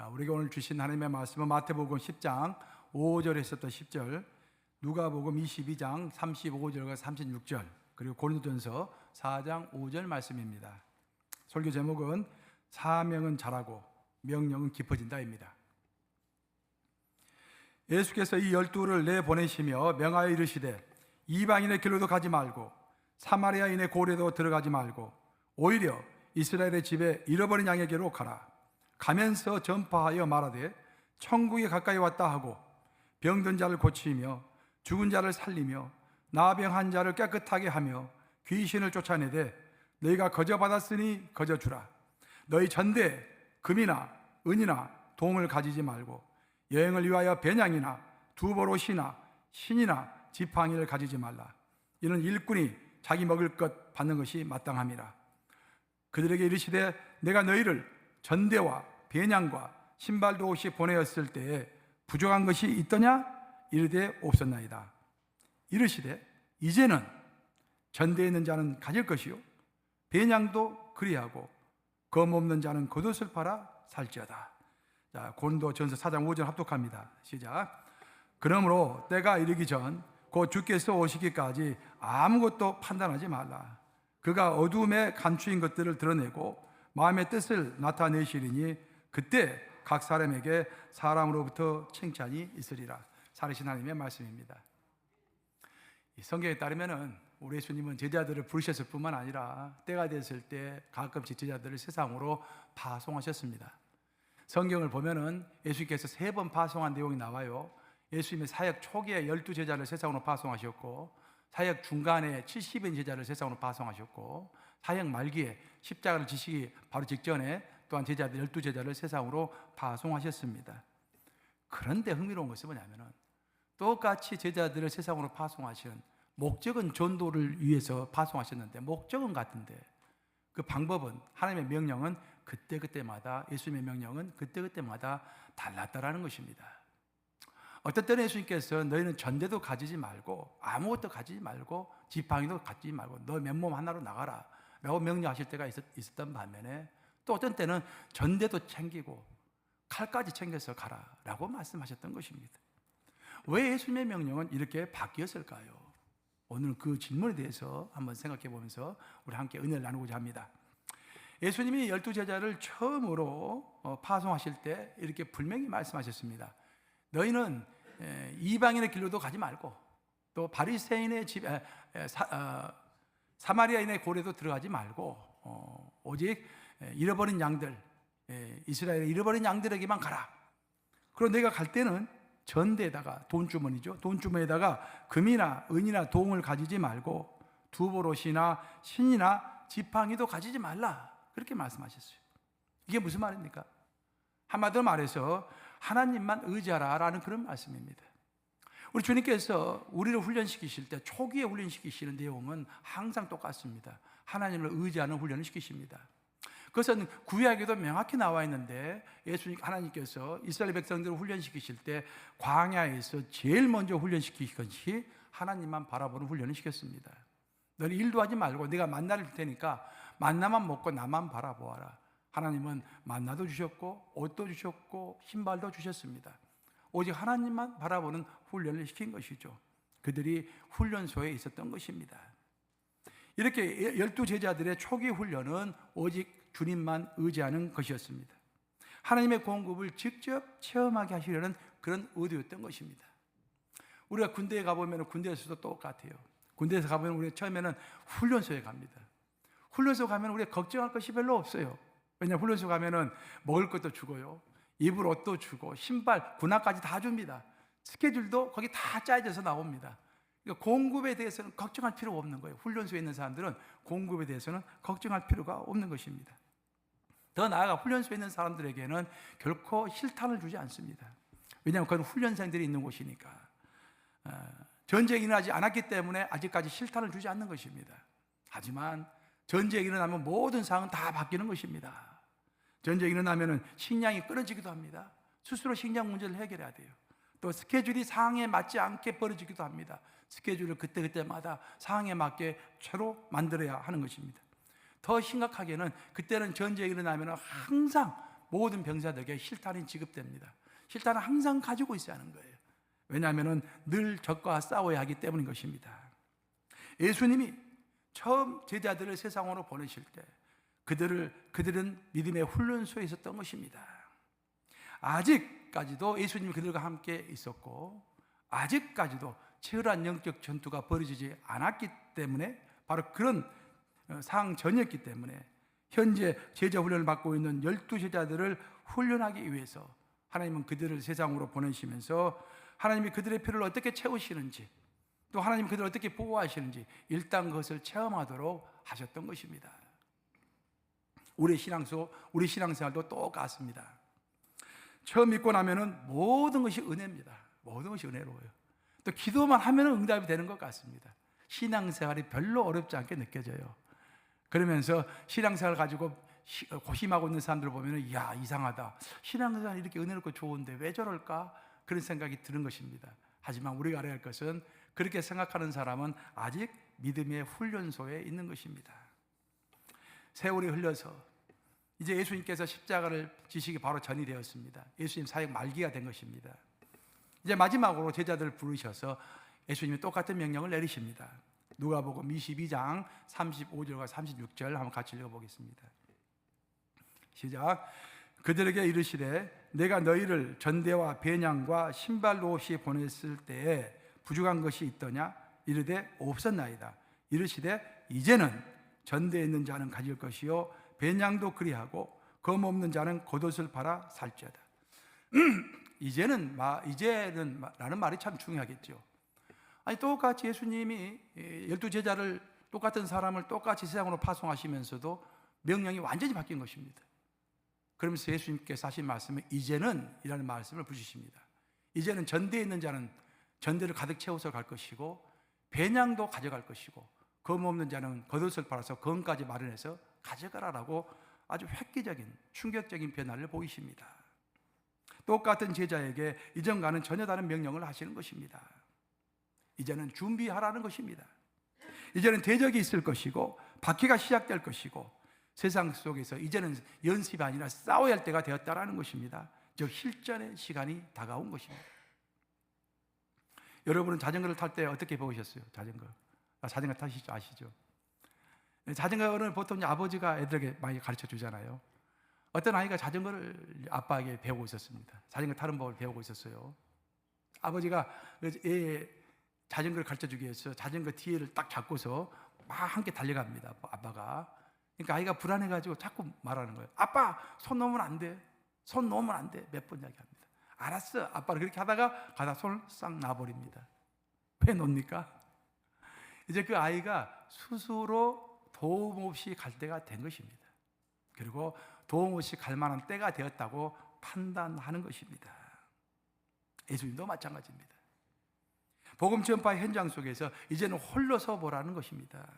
자, 우리가 오늘 주신 하나님의 말씀은 마태복음 10장 5절에서부터 10절, 누가복음 22장 35절과 36절, 그리고 고린도전서 4장 5절 말씀입니다. 설교 제목은 사명은 잘하고 명령은 깊어진다입니다. 예수께서 이 열두를 내보내시며 명하여 이르시되 이방인의 길로도 가지 말고 사마리아인의 고래도 들어가지 말고 오히려 이스라엘의 집에 잃어버린 양에게로 가라. 가면서 전파하여 말하되 천국이 가까이 왔다 하고 병든 자를 고치며 죽은 자를 살리며 나병한 자를 깨끗하게 하며 귀신을 쫓아내되 너희가 거저 받았으니 거저 주라. 너희 전대 금이나 은이나 동을 가지지 말고 여행을 위하여 배냥이나 두보롯이나 신이나 지팡이를 가지지 말라. 이는 일꾼이 자기 먹을 것 받는 것이 마땅함이라. 그들에게 이르시되 내가 너희를 전대와 배냥과 신발도 없이 보내었을 때에 부족한 것이 있더냐? 이르되 없었나이다. 이르시되 이제는 전대에 있는 자는 가질 것이요 배냥도 그리하고 검 없는 자는 겉옷을 팔아 살지어다. 자, 고린도 전서 4장 5절 합독합니다. 시작. 그러므로 때가 이르기 전 곧 주께서 오시기까지 아무것도 판단하지 말라. 그가 어두움에 감추인 것들을 드러내고 마음의 뜻을 나타내시리니 그때 각 사람에게 사람으로부터 칭찬이 있으리라. 살으신 하나님의 말씀입니다. 이 성경에 따르면은 우리 예수님은 제자들을 부르셨을 뿐만 아니라 때가 됐을 때 가끔씩 제자들을 세상으로 파송하셨습니다. 성경을 보면은 예수님께서 세 번 파송한 내용이 나와요. 예수님의 사역 초기에 열두 제자를 세상으로 파송하셨고 사역 중간에 70인 제자를 세상으로 파송하셨고 사역 말기에 십자가를 지시기 바로 직전에 또한 제자들 열두 제자를 세상으로 파송하셨습니다. 그런데 흥미로운 것은 뭐냐면은 똑같이 제자들을 세상으로 파송하시는 목적은 전도를 위해서 파송하셨는데 목적은 같은데 그 방법은 하나님의 명령은 그때그때마다 예수님의 명령은 그때그때마다 달랐다라는 것입니다. 어떤 때는 예수님께서 너희는 전대도 가지지 말고 아무것도 가지지 말고 지팡이도 가지지 말고 너 맨몸 하나로 나가라 라고 명령하실 때가 있었, 있었던 반면에 또 어떤 때는 전대도 챙기고 칼까지 챙겨서 가라 라고 말씀하셨던 것입니다. 왜 예수님의 명령은 이렇게 바뀌었을까요? 오늘 그 질문에 대해서 한번 생각해 보면서 우리 함께 은혜를 나누고자 합니다. 예수님이 열두 제자를 처음으로 어, 파송하실 때 이렇게 분명히 말씀하셨습니다. 너희는 이방인의 길로도 가지 말고 또 바리새인의 집 사, 어, 사마리아인의 고래도 들어가지 말고 어, 오직 잃어버린 양들 이스라엘의 잃어버린 양들에게만 가라. 그리고 내가 갈 때는 전대에다가 돈주머니죠. 돈주머니에다가 금이나 은이나 동을 가지지 말고 두보롯이나 신이나 지팡이도 가지지 말라. 그렇게 말씀하셨어요. 이게 무슨 말입니까? 한마디로 말해서 하나님만 의지하라라는 그런 말씀입니다. 우리 주님께서 우리를 훈련시키실 때 초기에 훈련시키시는 내용은 항상 똑같습니다. 하나님을 의지하는 훈련을 시키십니다. 그것은 구약에도 명확히 나와 있는데 예수님 하나님께서 이스라엘 백성들을 훈련시키실 때 광야에서 제일 먼저 훈련시키신 것이 하나님만 바라보는 훈련을 시켰습니다. 너는 일도 하지 말고 내가 만나를 줄 테니까 만나만 먹고 나만 바라보아라. 하나님은 만나도 주셨고 옷도 주셨고 신발도 주셨습니다. 오직 하나님만 바라보는 훈련을 시킨 것이죠. 그들이 훈련소에 있었던 것입니다. 이렇게 열두 제자들의 초기 훈련은 오직 주님만 의지하는 것이었습니다. 하나님의 공급을 직접 체험하게 하시려는 그런 의도였던 것입니다. 우리가 군대에 가보면 군대에서도 똑같아요. 군대에서 가보면 우리 처음에는 훈련소에 갑니다. 훈련소 가면 우리가 걱정할 것이 별로 없어요. 왜냐 훈련소 가면은 먹을 것도 주고요. 입을 옷도 주고 신발, 군화까지 다 줍니다. 스케줄도 거기 다 짜여져서 나옵니다. 그러니까 공급에 대해서는 걱정할 필요가 없는 거예요. 훈련소에 있는 사람들은 공급에 대해서는 걱정할 필요가 없는 것입니다. 더 나아가 훈련소에 있는 사람들에게는 결코 실탄을 주지 않습니다. 왜냐하면 그건 훈련생들이 있는 곳이니까. 어, 전쟁이 일어나지 않았기 때문에 아직까지 실탄을 주지 않는 것입니다. 하지만 전쟁이 일어나면 모든 상황은 다 바뀌는 것입니다. 전쟁이 일어나면 식량이 끊어지기도 합니다. 스스로 식량 문제를 해결해야 돼요. 또 스케줄이 상황에 맞지 않게 벌어지기도 합니다. 스케줄을 그때그때마다 상황에 맞게 새로 만들어야 하는 것입니다. 더 심각하게는 그때는 전쟁이 일어나면 항상 모든 병사들에게 실탄이 지급됩니다. 실탄은 항상 가지고 있어야 하는 거예요. 왜냐하면 늘 적과 싸워야 하기 때문인 것입니다. 예수님이 처음 제자들을 세상으로 보내실 때 그들을 그들은 믿음의 훈련소에 있었던 것입니다. 아직까지도 예수님이 그들과 함께 있었고 아직까지도 치열한 영적 전투가 벌어지지 않았기 때문에 바로 그런 어, 상황 전이었기 때문에 현재 제자 훈련을 받고 있는 열두 제자들을 훈련하기 위해서 하나님은 그들을 세상으로 보내시면서 하나님이 그들의 필요를 어떻게 채우시는지 또 하나님이 그들을 어떻게 보호하시는지 일단 그것을 체험하도록 하셨던 것입니다. 우리 신앙소, 우리 신앙생활도 똑같습니다. 처음 믿고 나면은 모든 것이 은혜입니다. 모든 것이 은혜로워요. 또 기도만 하면은 응답이 되는 것 같습니다. 신앙생활이 별로 어렵지 않게 느껴져요. 그러면서 신앙생활 가지고 시- 고심하고 있는 사람들 보면은 야 이상하다. 신앙생활 이렇게 은혜롭고 좋은데 왜 저럴까? 그런 생각이 드는 것입니다. 하지만 우리가 알아야 할 것은 그렇게 생각하는 사람은 아직 믿음의 훈련소에 있는 것입니다. 세월이 흘러서 이제 예수님께서 십자가를 지시기 바로 전이 되었습니다. 예수님 사역 말기가 된 것입니다. 이제 마지막으로 제자들을 부르셔서 예수님이 똑같은 명령을 내리십니다. 누가복음 22장 35절과 36절 한번 같이 읽어보겠습니다. 시작. 그들에게 이르시되 내가 너희를 전대와 배냥과 신발로 없이 보냈을 때에 부족한 것이 있더냐 이르되 없었나이다. 이르시되 이제는 전대에 있는 자는 가질 것이요 배냥도 그리하고 검 없는 자는 겉옷을 팔아 살지어다. 이제는 마 이제는 라는 말이 참 중요하겠죠. 아니 똑같이 예수님이 예, 열두 제자를 똑같은 사람을 똑같이 세상으로 파송하시면서도 명령이 완전히 바뀐 것입니다. 그러면서 예수님께서 하신 말씀은 이제는 이라는 말씀을 붙이십니다. 이제는 전대에 있는 자는 전대를 가득 채워서 갈 것이고 배냥도 가져갈 것이고 검 없는 자는 겉옷을 팔아서 검까지 마련해서 가져가라라고 아주 획기적인 충격적인 변화를 보이십니다. 똑같은 제자에게 이전과는 전혀 다른 명령을 하시는 것입니다. 이제는 준비하라는 것입니다. 이제는 대적이 있을 것이고 바퀴가 시작될 것이고 세상 속에서 이제는 연습이 아니라 싸워야 할 때가 되었다라는 것입니다. 즉 실전의 시간이 다가온 것입니다. 여러분은 자전거를 탈 때 어떻게 배우셨어요? 자전거. 아, 자전거 타시죠? 아시죠? 자전거는 보통 아버지가 애들에게 많이 가르쳐 주잖아요. 어떤 아이가 자전거를 아빠에게 배우고 있었습니다. 자전거 타는 법을 배우고 있었어요. 아버지가 애 자전거를 가르쳐 주기 위해서 자전거 뒤에를 딱 잡고서 막 함께 달려갑니다. 아빠가. 그러니까 아이가 불안해가지고 자꾸 말하는 거예요. 아빠, 손 놓으면 안 돼. 손 놓으면 안 돼. 몇 번 이야기합니다. 알았어. 아빠는 그렇게 하다가 가다 손을 싹 놔버립니다. 왜 놓습니까? 이제 그 아이가 스스로 도움 없이 갈 때가 된 것입니다. 그리고 도움 없이 갈 만한 때가 되었다고 판단하는 것입니다. 예수님도 마찬가지입니다. 복음 전파 현장 속에서 이제는 홀로 서 보라는 것입니다.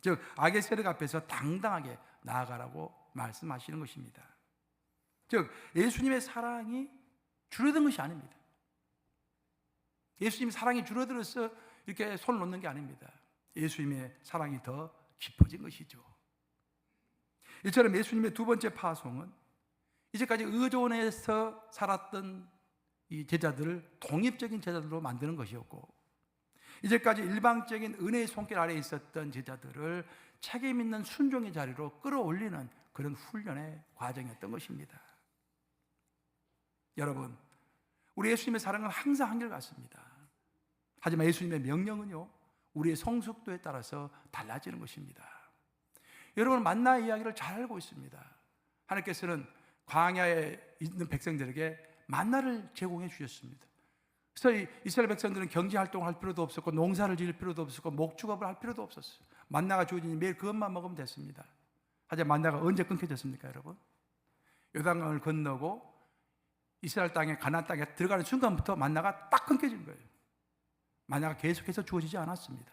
즉 악의 세력 앞에서 당당하게 나아가라고 말씀하시는 것입니다. 즉 예수님의 사랑이 줄어든 것이 아닙니다. 예수님 사랑이 줄어들어서 이렇게 손을 놓는 게 아닙니다. 예수님의 사랑이 더 깊어진 것이죠. 이처럼 예수님의 두 번째 파송은 이제까지 의존해서 살았던 이 제자들을 독립적인 제자들로 만드는 것이었고 이제까지 일방적인 은혜의 손길 아래 있었던 제자들을 책임 있는 순종의 자리로 끌어올리는 그런 훈련의 과정이었던 것입니다. 여러분, 우리 예수님의 사랑은 항상 한결같습니다. 하지만 예수님의 명령은요, 우리의 성숙도에 따라서 달라지는 것입니다. 여러분, 만나 이야기를 잘 알고 있습니다. 하나님께서는 광야에 있는 백성들에게 만나를 제공해 주셨습니다. 그래서 이스라엘 백성들은 경제 활동을 할 필요도 없었고 농사를 지을 필요도 없었고 목축업을 할 필요도 없었어요. 만나가 주어지니 매일 그것만 먹으면 됐습니다. 하지만 만나가 언제 끊겨졌습니까, 여러분? 요단강을 건너고 이스라엘 땅에 가나안 땅에 들어가는 순간부터 만나가 딱 끊겨진 거예요. 만나가 계속해서 주어지지 않았습니다.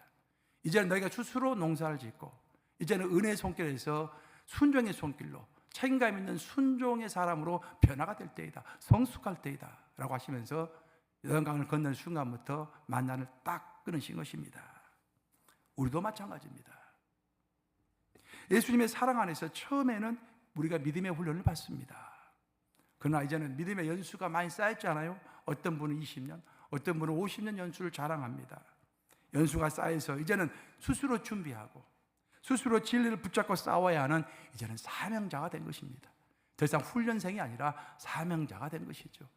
이제는 너희가 스스로 농사를 짓고 이제는 은혜의 손길에서 순종의 손길로 책임감 있는 순종의 사람으로 변화가 될 때이다. 성숙할 때이다. 라고 하시면서 요단강을 건너는 순간부터 만나를 딱 끊으신 것입니다. 우리도 마찬가지입니다. 예수님의 사랑 안에서 처음에는 우리가 믿음의 훈련을 받습니다. 그러나 이제는 믿음의 연수가 많이 쌓였잖아요. 어떤 분은 20년, 어떤 분은 50년 연수를 자랑합니다. 연수가 쌓여서 이제는 스스로 준비하고 스스로 진리를 붙잡고 싸워야 하는 이제는 사명자가 된 것입니다. 더 이상 훈련생이 아니라 사명자가 된 것이죠.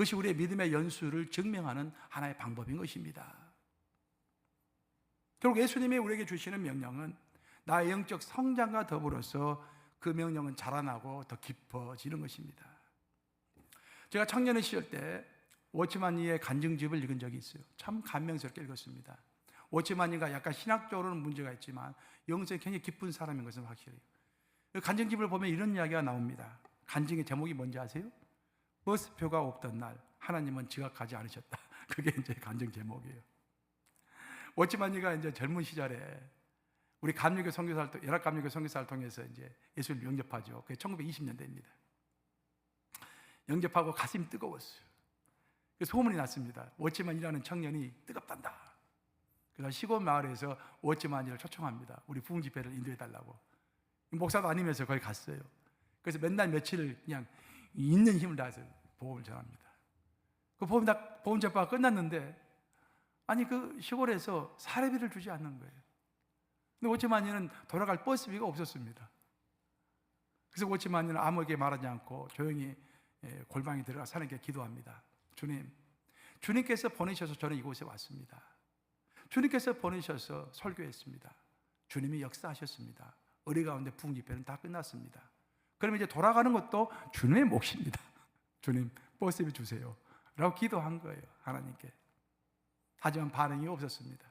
그것이 우리의 믿음의 연수를 증명하는 하나의 방법인 것입니다. 결국 예수님이 우리에게 주시는 명령은 나의 영적 성장과 더불어서 그 명령은 자라나고 더 깊어지는 것입니다. 제가 청년의 시절 때 워치만이의 간증집을 읽은 적이 있어요. 참 감명스럽게 읽었습니다. 워치만이가 약간 신학적으로는 문제가 있지만 영성이 굉장히 깊은 사람인 것은 확실해요. 그 간증집을 보면 이런 이야기가 나옵니다. 간증의 제목이 뭔지 아세요? 버스표가 없던 날 하나님은 지각하지 않으셨다. 그게 이제 간증 제목이에요. 워치만이가 이제 젊은 시절에 우리 감리교 활동, 연합 감리교 선교사를 통해서 이제 예수를 영접하죠. 그게 1920년대입니다. 영접하고 가슴이 뜨거웠어요. 그 소문이 났습니다. 워치만이라는 청년이 뜨겁단다. 그래서 시골 마을에서 워치만이를 초청합니다. 우리 부흥 집회를 인도해 달라고. 목사도 아니면서 거기 갔어요. 그래서 맨날 며칠을 그냥 있는 힘을 다해서 복음을 전합니다. 그 복음 다 복음 전파가 끝났는데 아니 그 시골에서 사례비를 주지 않는 거예요. 근데 오치만이는 돌아갈 버스비가 없었습니다. 그래서 오치만이는 아무에게 말하지 않고 조용히 예, 골방에 들어가 하나님께 기도합니다. 주님, 주님께서 보내셔서 저는 이곳에 왔습니다. 주님께서 보내셔서 설교했습니다. 주님이 역사하셨습니다. 의리 가운데 부흥 집회는 다 끝났습니다. 그러면 이제 돌아가는 것도 주님의 몫입니다. 주님, 버스비 주세요. 라고 기도한 거예요. 하나님께. 하지만 반응이 없었습니다.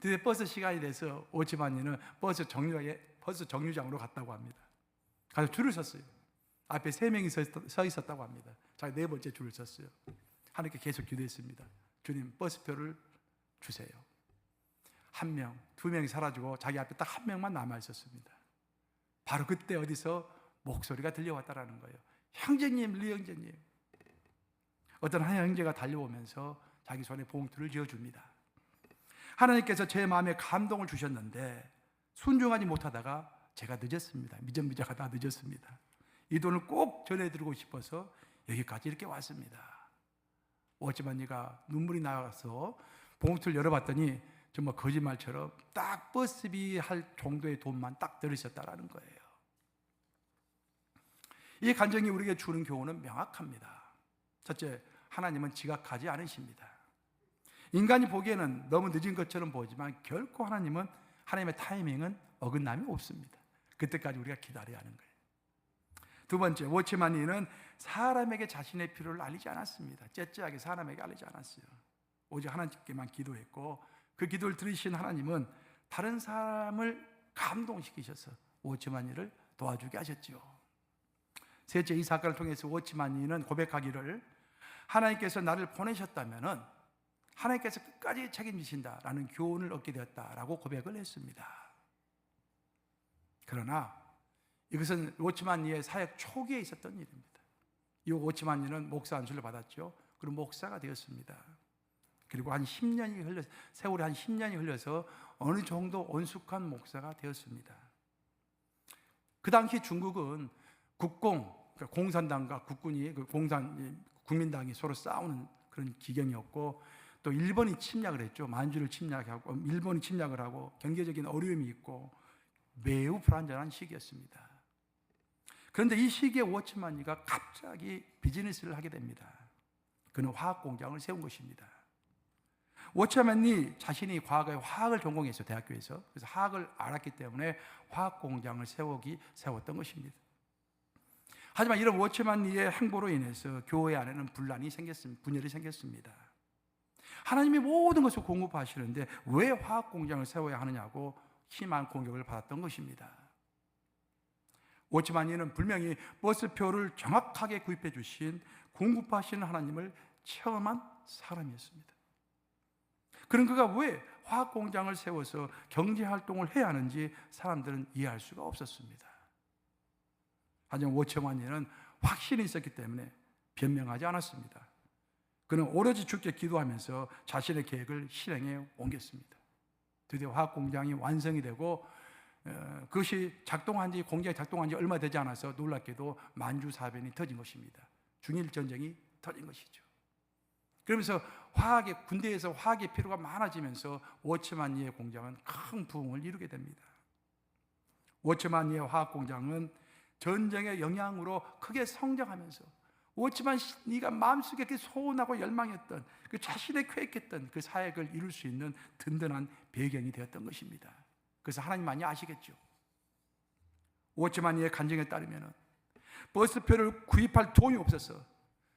드디어 버스 시간이 돼서 오치만이는 버스 정류장에 버스 정류장으로 갔다고 합니다. 가서 줄을 섰어요. 앞에 세 명이 서 있었다고 합니다. 자기 네 번째 줄을 섰어요. 하나님께 계속 기도했습니다. 주님 버스표를 주세요. 한 명, 두 명이 사라지고 자기 앞에 딱 한 명만 남아 있었습니다. 바로 그때 어디서 목소리가 들려왔다라는 거예요. 형제님, 리 형제님. 어떤 한 형제가 달려오면서 자기 손에 봉투를 지어줍니다. 하나님께서 제 마음에 감동을 주셨는데 순종하지 못하다가 제가 늦었습니다. 미적미적하다 가 늦었습니다. 이 돈을 꼭 전해드리고 싶어서 여기까지 이렇게 왔습니다. 오지만이가 눈물이 나와서 봉투를 열어봤더니 정말 거짓말처럼 딱 버스비 할 정도의 돈만 딱 들으셨다라는 거예요. 이 간정이 우리에게 주는 교훈은 명확합니다. 첫째, 하나님은 지각하지 않으십니다. 인간이 보기에는 너무 늦은 것처럼 보이지만 결코 하나님은 하나님의 타이밍은 어긋남이 없습니다. 그때까지 우리가 기다려야 하는 거예요. 두 번째, 워치만이는 사람에게 자신의 필요를 알리지 않았습니다. 째째하게 사람에게 알리지 않았어요. 오직 하나님께만 기도했고 그 기도를 들으신 하나님은 다른 사람을 감동시키셔서 워치만이를 도와주게 하셨죠. 셋째, 이 사건을 통해서 워치만이는 고백하기를 하나님께서 나를 보내셨다면은 하나님께서 끝까지 책임지신다라는 교훈을 얻게 되었다라고 고백을 했습니다. 그러나 이것은 오치만니의 사역 초기에 있었던 일입니다. 이 오치만니는 목사 안수를 받았죠. 그리고 목사가 되었습니다. 그리고 한 10년이 흘러 세월이 한 10년이 흘려서 어느 정도 온숙한 목사가 되었습니다. 그 당시 중국은 국공 그러니까 공산당과 국군이 그 공산 국민당이 서로 싸우는 그런 기경이었고 또 일본이 침략을 했죠. 만주를 침략하고 일본이 침략을 하고 경제적인 어려움이 있고 매우 불안정한 시기였습니다. 그런데 이 시기에 워치만이가 갑자기 비즈니스를 하게 됩니다. 그는 화학 공장을 세운 것입니다. 워치만이 자신이 과거에 화학을 전공했어요, 대학교에서. 그래서 화학을 알았기 때문에 화학 공장을 세우기 세웠던 것입니다. 하지만 이런 워치만리의 행보로 인해서 교회 안에는 분란이 생겼습니다. 분열이 생겼습니다. 하나님이 모든 것을 공급하시는데 왜 화학 공장을 세워야 하느냐고 심한 공격을 받았던 것입니다. 워치만이는 분명히 버스표를 정확하게 구입해 주신 공급하시는 하나님을 체험한 사람이었습니다. 그런 그가 왜 화학 공장을 세워서 경제 활동을 해야 하는지 사람들은 이해할 수가 없었습니다. 하지만 워치만이는 확신이 있었기 때문에 변명하지 않았습니다. 그는 오로지 주께 기도하면서 자신의 계획을 실행에 옮겼습니다. 드디어 화학 공장이 완성이 되고 어, 그것이 작동한 지 공장이 작동한 지 얼마 되지 않아서 놀랍게도 만주사변이 터진 것입니다. 중일 전쟁이 터진 것이죠. 그러면서 화학의 군대에서 화학의 필요가 많아지면서 워츠만니의 공장은 큰 부흥을 이루게 됩니다. 워츠만니의 화학 공장은 전쟁의 영향으로 크게 성장하면서 워츠만니가 마음속에 그 소원하고 열망했던 그 자신의 계획했던 그 사역을 이룰 수 있는 든든한 배경이 되었던 것입니다. 그래서 하나님만이 아시겠죠. 워츠만니의 간증에 따르면 버스표를 구입할 돈이 없어서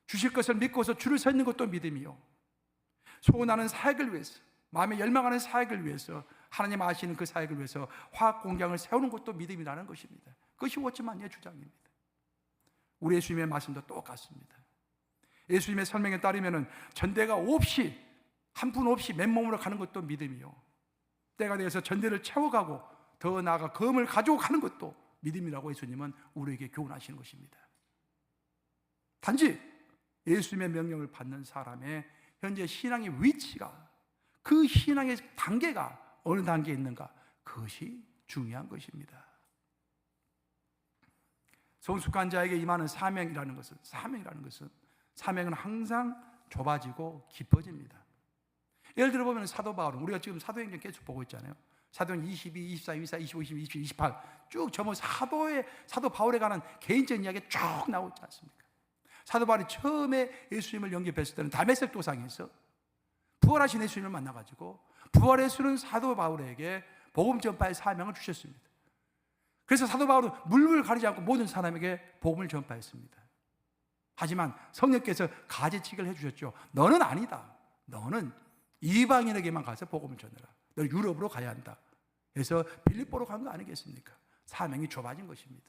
주실 것을 믿고서 줄을 서 있는 것도 믿음이요. 소원하는 사역을 위해서, 마음에 열망하는 사역을 위해서, 하나님 아시는 그 사역을 위해서 화학 공장을 세우는 것도 믿음이라는 것입니다. 그것이 워치만의 주장입니다. 우리 예수님의 말씀도 똑같습니다. 예수님의 설명에 따르면 전대가 없이 한 푼 없이 맨몸으로 가는 것도 믿음이요. 때가 되어서 전대를 채워가고 더 나아가 검을 가지고 가는 것도 믿음이라고 예수님은 우리에게 교훈하시는 것입니다. 단지 예수님의 명령을 받는 사람의 현재 신앙의 위치가 그 신앙의 단계가 어느 단계에 있는가 그것이 중요한 것입니다. 성숙한 자에게 임하는 사명이라는 것은 사명이라는 것은 사명은 항상 좁아지고 깊어집니다. 예를 들어 보면 사도 바울 우리가 지금 사도행전 계속 보고 있잖아요. 사도행 22, 24, 24, 25, 26, 27, 28 쭉 전부 사도의 사도 바울에 관한 개인적인 이야기 쭉 나오지 않습니까? 사도 바울이 처음에 예수님을 영접했을 때는 다메섹 도상에서 부활하신 예수님을 만나가지고 부활의 수는 사도 바울에게 복음 전파의 사명을 주셨습니다. 그래서 사도 바울은 물을 가리지 않고 모든 사람에게 복음을 전파했습니다. 하지만 성령께서 가지치기를 해주셨죠. 너는 아니다. 너는 이방인에게만 가서 복음을 전해라. 너 유럽으로 가야 한다. 그래서 빌립보로 간 거 아니겠습니까? 사명이 좁아진 것입니다.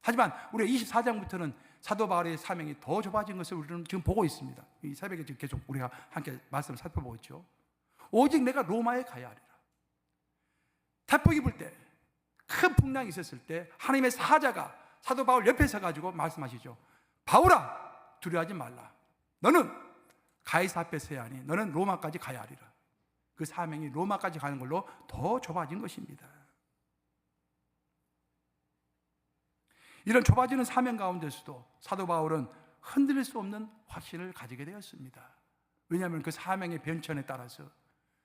하지만 우리 24장부터는 사도 바울의 사명이 더 좁아진 것을 우리는 지금 보고 있습니다. 이 새벽에 지금 계속 우리가 함께 말씀을 살펴보고 있죠. 오직 내가 로마에 가야 하리라. 태풍이 불 때, 큰 풍랑이 있었을 때 하나님의 사자가 사도 바울 옆에 서 가지고 말씀하시죠. 바울아, 두려워하지 말라. 너는 가이사 앞에 서야 하니 너는 로마까지 가야 하리라. 그 사명이 로마까지 가는 걸로 더 좁아진 것입니다. 이런 좁아지는 사명 가운데서도 사도 바울은 흔들릴 수 없는 확신을 가지게 되었습니다. 왜냐하면 그 사명의 변천에 따라서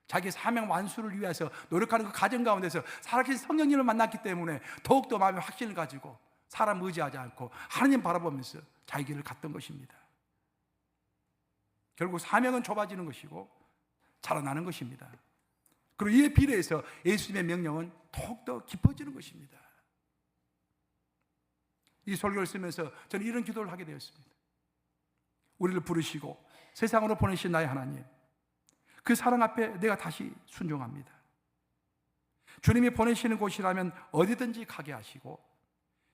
자기 사명 완수를 위해서 노력하는 그 과정 가운데서 살아계신 성령님을 만났기 때문에 더욱더 마음의 확신을 가지고 사람 의지하지 않고 하나님 바라보면서 자기 길을 갔던 것입니다. 결국 사명은 좁아지는 것이고 자라나는 것입니다. 그리고 이에 비례해서 예수님의 명령은 더욱더 깊어지는 것입니다. 이 설교를 쓰면서 저는 이런 기도를 하게 되었습니다. 우리를 부르시고 세상으로 보내신 나의 하나님, 그 사랑 앞에 내가 다시 순종합니다. 주님이 보내시는 곳이라면 어디든지 가게 하시고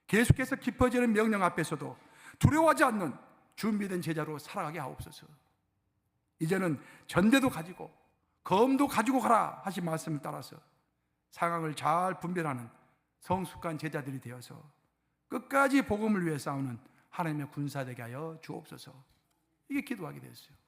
계속해서 깊어지는 명령 앞에서도 두려워하지 않는 준비된 제자로 살아가게 하옵소서. 이제는 전대도 가지고 검도 가지고 가라 하신 말씀을 따라서 상황을 잘 분별하는 성숙한 제자들이 되어서 끝까지 복음을 위해 싸우는 하나님의 군사 되게 하여 주옵소서. 이게 기도하게 됐어요.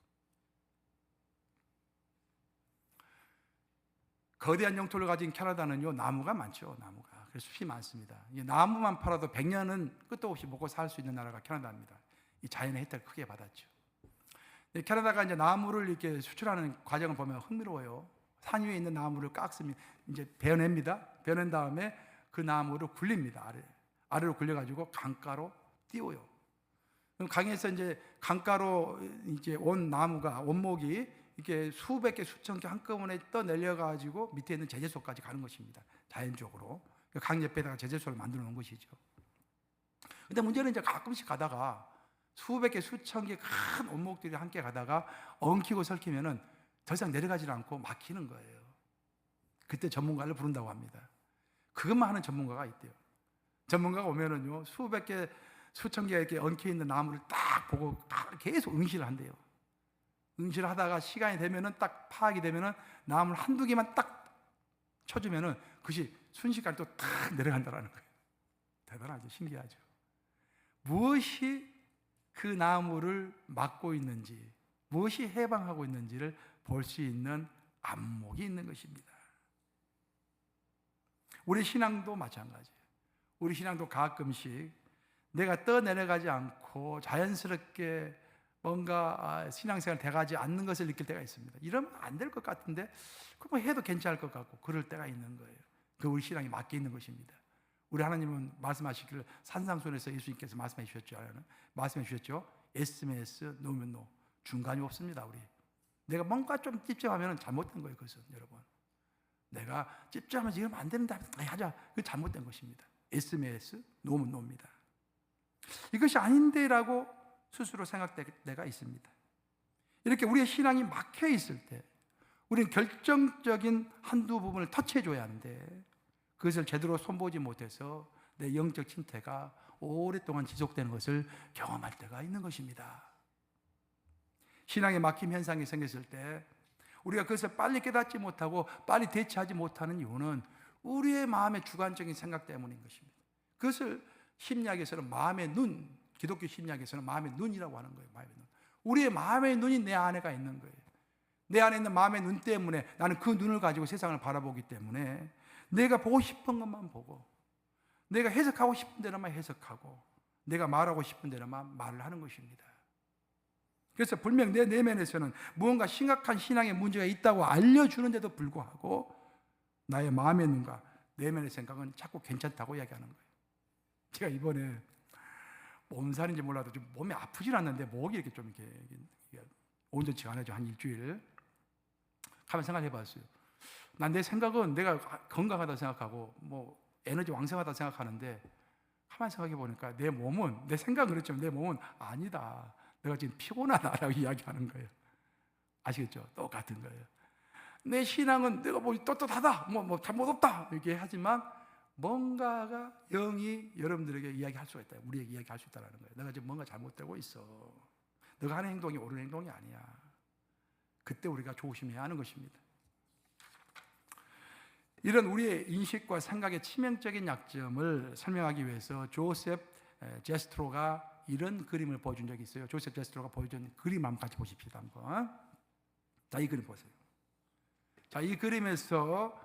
거대한 영토를 가진 캐나다는요 나무가 많죠 나무가 그래서 숲이 많습니다. 이 나무만 팔아도 100년은 끝도 없이 먹고 살 수 있는 나라가 캐나다입니다. 이 자연의 혜택을 크게 받았죠. 캐나다가 이제 나무를 이렇게 수출하는 과정을 보면 흥미로워요. 산 위에 있는 나무를 깎습니다. 이제 베어냅니다. 베어낸 다음에 그 나무를 굴립니다. 아래 아래로 굴려가지고 강가로 띄워요. 그럼 강에서 이제 강가로 이제 온 나무가 원목이 이렇게 수백 개, 수천 개 한꺼번에 떠내려 가지고 밑에 있는 제재소까지 가는 것입니다. 자연적으로 강 옆에다가 제재소를 만들어 놓은 것이죠. 근데 문제는 이제 가끔씩 가다가 수백 개, 수천 개 큰 원목들이 함께 가다가 엉키고 설키면은 더 이상 내려가지 않고 막히는 거예요. 그때 전문가를 부른다고 합니다. 그것만 하는 전문가가 있대요. 전문가가 오면은요 수백 개, 수천 개 이렇게 엉켜 있는 나무를 딱 보고 계속 응시를 한대요. 응시를 하다가 시간이 되면은 딱 파악이 되면은 나무를 한두 개만 딱 쳐주면은 그것이 순식간에 또 탁 내려간다라는 거예요. 대단하죠. 신기하죠. 무엇이 그 나무를 막고 있는지, 무엇이 해방하고 있는지를 볼 수 있는 안목이 있는 것입니다. 우리 신앙도 마찬가지예요. 우리 신앙도 가끔씩 내가 떠내려가지 않고 자연스럽게 뭔가 아, 신앙생활 돼가지 않는 것을 느낄 때가 있습니다. 이러면 안 될 것 같은데 그뭐 해도 괜찮을 것 같고 그럴 때가 있는 거예요. 그 우리 신앙이 맡겨 있는 것입니다. 우리 하나님은 말씀하시기를 산상순에서 예수님께서 말씀해 주셨죠. 말씀해 주셨죠. SMS 노면 노 중간이 없습니다. 우리 내가 뭔가 좀 찝찝하면 잘못된 거예요. 그것은 여러분. 내가 찝찝하면서 이러면 안 되는데 하자. 그 잘못된 것입니다. SMS 노면 노입니다. 이것이 아닌데라고 스스로 생각될 때가 있습니다. 이렇게 우리의 신앙이 막혀 있을 때 우리는 결정적인 한두 부분을 터치해 줘야 하는데 그것을 제대로 손보지 못해서 내 영적 침태가 오랫동안 지속되는 것을 경험할 때가 있는 것입니다. 신앙의 막힘 현상이 생겼을 때 우리가 그것을 빨리 깨닫지 못하고 빨리 대처하지 못하는 이유는 우리의 마음의 주관적인 생각 때문인 것입니다. 그것을 심리학에서는 마음의 눈, 기독교 심리학에서는 마음의 눈이라고 하는 거예요. 마음의 눈. 우리의 마음의 눈이 내 안에가 있는 거예요. 내 안에 있는 마음의 눈 때문에 나는 그 눈을 가지고 세상을 바라보기 때문에 내가 보고 싶은 것만 보고 내가 해석하고 싶은 대로만 해석하고 내가 말하고 싶은 대로만 말을 하는 것입니다. 그래서 분명 내 내면에서는 무언가 심각한 신앙의 문제가 있다고 알려주는데도 불구하고 나의 마음의 눈과 내면의 생각은 자꾸 괜찮다고 이야기하는 거예요. 제가 이번에 몸살인지 몰라도 좀 몸이 아프질 않는데 목이 이렇게 좀 이렇게 온전치가 않아죠. 한 일주일. 가만 생각해 봤어요. 난 내 생각은 내가 건강하다 생각하고 뭐 에너지 왕성하다 생각하는데 가만 생각해 보니까 내 몸은 내 생각은 그렇지만 내 몸은 아니다. 내가 지금 피곤하다라고 이야기하는 거예요. 아시겠죠? 똑같은 거예요. 내 신앙은 내가 뭐 떳떳하다, 뭐, 뭐 잘못 없다 이렇게 하지만 뭔가가 영이 여러분들에게 이야기할 수가 있다. 우리에게 이야기할 수 있다는 거예요. 내가 지금 뭔가 잘못되고 있어. 너가 하는 행동이 옳은 행동이 아니야. 그때 우리가 조심해야 하는 것입니다. 이런 우리의 인식과 생각의 치명적인 약점을 설명하기 위해서 조셉 제스트로가 이런 그림을 보여준 적이 있어요. 조셉 제스트로가 보여준 그림 한번 같이 보십시오. 한번. 자, 이 그림 보세요. 자, 이 그림에서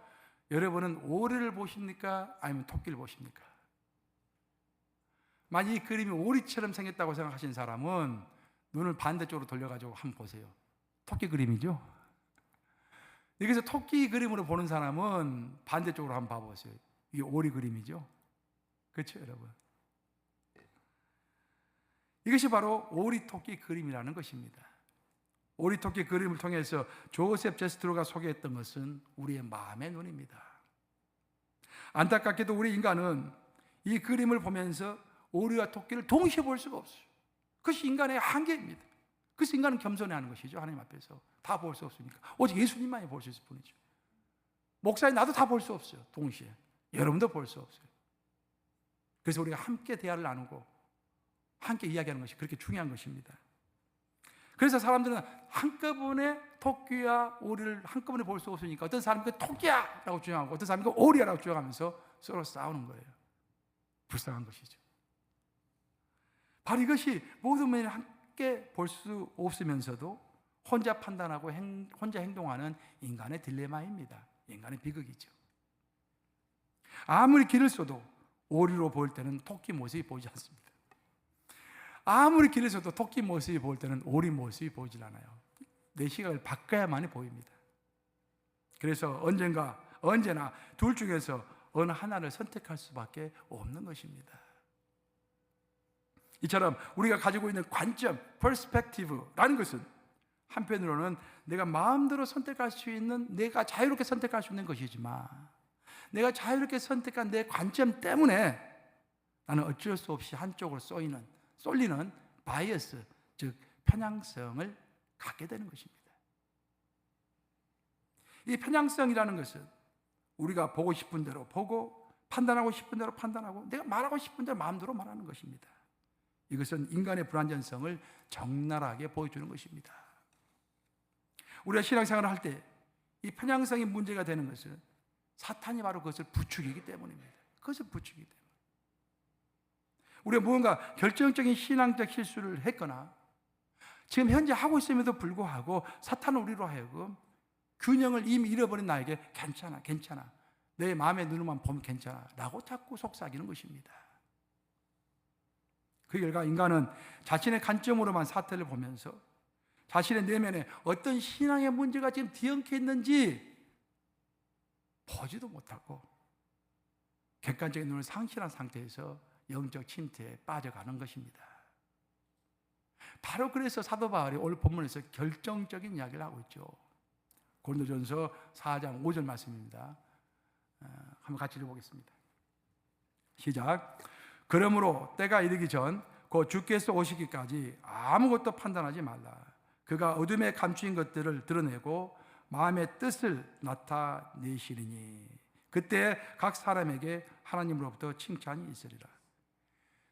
여러분은 오리를 보십니까? 아니면 토끼를 보십니까? 만약 이 그림이 오리처럼 생겼다고 생각하신 사람은 눈을 반대쪽으로 돌려가지고 한번 보세요. 토끼 그림이죠? 여기서 토끼 그림으로 보는 사람은 반대쪽으로 한번 봐보세요. 이게 오리 그림이죠? 그렇죠, 여러분? 이것이 바로 오리 토끼 그림이라는 것입니다. 오리 토끼 그림을 통해서 조셉 제스트로가 소개했던 것은 우리의 마음의 눈입니다. 안타깝게도 우리 인간은 이 그림을 보면서 오리와 토끼를 동시에 볼 수가 없어요. 그것이 인간의 한계입니다. 그래서 인간은 겸손해하는 것이죠. 하나님 앞에서 다 볼 수 없으니까 오직 예수님만이 볼 수 있을 뿐이죠. 목사님 나도 다 볼 수 없어요. 동시에 여러분도 볼 수 없어요. 그래서 우리가 함께 대화를 나누고 함께 이야기하는 것이 그렇게 중요한 것입니다. 그래서 사람들은 한꺼번에 토끼와 오리를 한꺼번에 볼 수 없으니까 어떤 사람이 토끼야 라고 주장하고 어떤 사람이 오리야 라고 주장하면서 서로 싸우는 거예요. 불쌍한 것이죠. 바로 이것이 모든 면을 함께 볼 수 없으면서도 혼자 판단하고 행, 혼자 행동하는 인간의 딜레마입니다. 인간의 비극이죠. 아무리 길을 써도 오리로 볼 때는 토끼 모습이 보이지 않습니다. 아무리 길에서도 토끼 모습이 보일 때는 오리 모습이 보이질 않아요. 내 시각을 바꿔야만이 보입니다. 그래서 언젠가 언제나 둘 중에서 어느 하나를 선택할 수밖에 없는 것입니다. 이처럼 우리가 가지고 있는 관점, 퍼스펙티브라는 것은 한편으로는 내가 마음대로 선택할 수 있는 내가 자유롭게 선택할 수 있는 것이지만 내가 자유롭게 선택한 내 관점 때문에 나는 어쩔 수 없이 한쪽으로 쏘이는 쏠리는 바이어스, 즉 편향성을 갖게 되는 것입니다. 이 편향성이라는 것은 우리가 보고 싶은 대로 보고 판단하고 싶은 대로 판단하고 내가 말하고 싶은 대로 마음대로 말하는 것입니다. 이것은 인간의 불완전성을 적나라하게 보여주는 것입니다. 우리가 신앙생활을 할 때 이 편향성이 문제가 되는 것은 사탄이 바로 그것을 부추기기 때문입니다. 그것을 부추기기. 우리가 무언가 결정적인 신앙적 실수를 했거나 지금 현재 하고 있음에도 불구하고 사탄은 우리로 하여금 균형을 이미 잃어버린 나에게 괜찮아, 괜찮아. 내 마음의 눈으로만 보면 괜찮아. 라고 자꾸 속삭이는 것입니다. 그 결과 인간은 자신의 관점으로만 사태를 보면서 자신의 내면에 어떤 신앙의 문제가 지금 뒤엉켜 있는지 보지도 못하고 객관적인 눈을 상실한 상태에서 영적 침체에 빠져가는 것입니다. 바로 그래서 사도 바울이 오늘 본문에서 결정적인 이야기를 하고 있죠. 고린도전서 4장 5절 말씀입니다. 어, 한번 같이 읽어보겠습니다. 시작. 그러므로 때가 이르기 전 곧 주께서 오시기까지 아무것도 판단하지 말라. 그가 어둠에 감추인 것들을 드러내고 마음의 뜻을 나타내시리니 그때 각 사람에게 하나님으로부터 칭찬이 있으리라.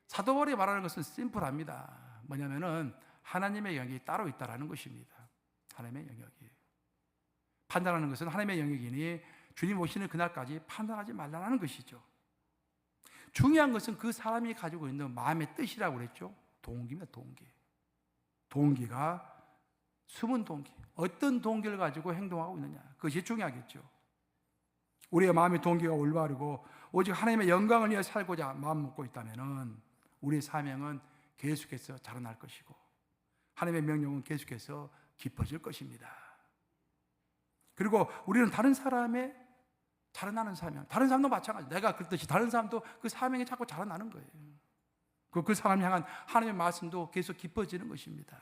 사도 바울이 말하는 것은 심플합니다. 뭐냐면은 하나님의 영역이 따로 있다라는 것입니다. 하나님의 영역이. 판단하는 것은 하나님의 영역이니 주님 오시는 그날까지 판단하지 말라는 것이죠. 중요한 것은 그 사람이 가지고 있는 마음의 뜻이라고 그랬죠. 동기입니다, 동기. 동기가 숨은 동기. 어떤 동기를 가지고 행동하고 있느냐. 그것이 중요하겠죠. 우리의 마음의 동기가 올바르고 오직 하나님의 영광을 위해 살고자 마음 먹고 있다면은 우리의 사명은 계속해서 자라날 것이고 하나님의 명령은 계속해서 깊어질 것입니다. 그리고 우리는 다른 사람의 자라나는 사명, 다른 사람도 마찬가지. 내가 그렇듯이 다른 사람도 그 사명이 자꾸 자라나는 거예요. 그, 그 사람 향한 하나님의 말씀도 계속 깊어지는 것입니다.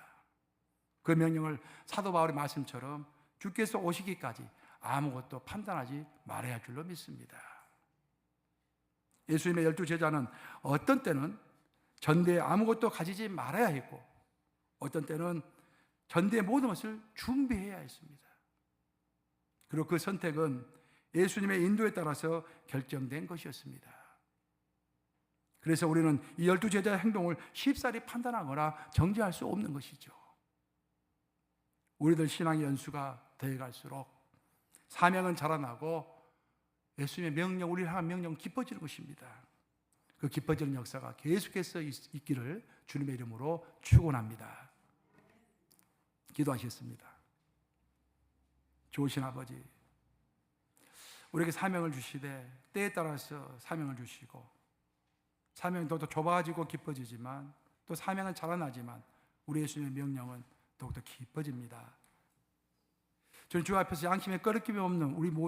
그 명령을 사도 바울의 말씀처럼 주께서 오시기까지 아무것도 판단하지 말아야 할 줄로 믿습니다. 예수님의 열두 제자는 어떤 때는 전대에 아무것도 가지지 말아야 했고 어떤 때는 전대의 모든 것을 준비해야 했습니다. 그리고 그 선택은 예수님의 인도에 따라서 결정된 것이었습니다. 그래서 우리는 이 열두 제자의 행동을 쉽사리 판단하거나 정지할 수 없는 것이죠. 우리들 신앙의 연수가 더해갈수록 사명은 자라나고 예수님의 명령, 우리를 향한 명령은 깊어지는 것입니다. 그 깊어지는 역사가 계속해서 있- 있기를 주님의 이름으로 축원합니다. 기도하셨습니다. 좋으신 아버지, 우리에게 사명을 주시되 때에 따라서 사명을 주시고 사명이 더더 좁아지고 깊어지지만 또 사명은 자라나지만 우리 예수님의 명령은 더욱더 깊어집니다. 저는 주 앞에서 양심에 꺼리낌이 없는 우리 모두